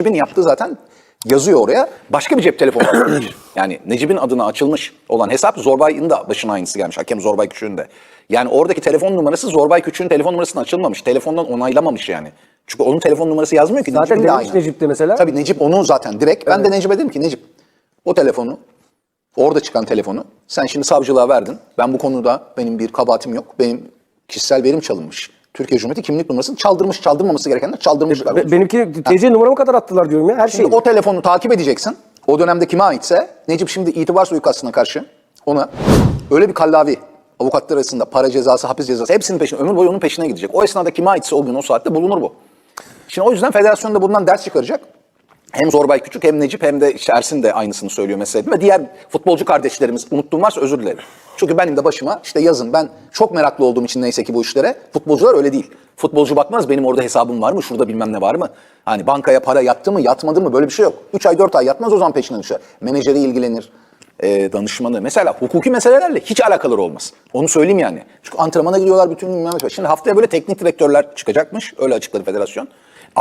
Necip'in yaptığı zaten yazıyor oraya. Başka bir cep telefonu. Yani Necip'in adına açılmış olan hesap Zorbay'ın da başına aynısı gelmiş. Hakem Zorbay Küçük'ün de. Yani oradaki telefon numarası Zorbay Küçük'ün telefon numarasına açılmamış. Telefondan onaylamamış yani. Çünkü onun telefon numarası yazmıyor ki. Zaten Necip'in de demiş Necip de mesela. Tabii Necip onu zaten direkt. Ben de Necip'e dedim ki Necip o telefonu orada çıkan telefonu sen şimdi savcılığa verdin. Ben bu konuda benim bir kabahatim yok. Benim kişisel verim çalınmış. Türkiye Cumhuriyeti kimlik numarasını çaldırmış. Çaldırmaması gerekenler çaldırmışlar. Be- benimki TC numaramı kadar attılar diyorum ya her şeyi. Şimdi o telefonu takip edeceksin. O dönemde kime aitse Necip şimdi itibar suikastına karşı ona öyle bir kallavi avukatlar arasında para cezası, hapis cezası hepsinin peşine, ömür boyu onun peşine gidecek. O esnada kime aitse o gün o saatte bulunur bu. Şimdi o yüzden federasyon da bundan ders çıkaracak. Hem Zorbay Küçük hem Necip hem de işte de aynısını söylüyor mesela. Ve diğer futbolcu kardeşlerimiz unuttuğum varsa özür dilerim. Çünkü benim de başıma işte yazın ben çok meraklı olduğum için neyse ki bu işlere. Futbolcular öyle değil. Futbolcu bakmaz benim orada hesabım var mı? Şurada bilmem ne var mı? Hani bankaya para yattı mı yatmadı mı böyle bir şey yok. 3 ay 4 ay yatmaz o zaman peşine düşer. Menajeri ilgilenir. e, danışmanı. Mesela hukuki meselelerle hiç alakaları olmaz. Onu söyleyeyim yani. Çünkü antrenmana gidiyorlar bütün bilmem ne. Şimdi haftaya böyle teknik direktörler çıkacakmış. Öyle açıkladı federasyon.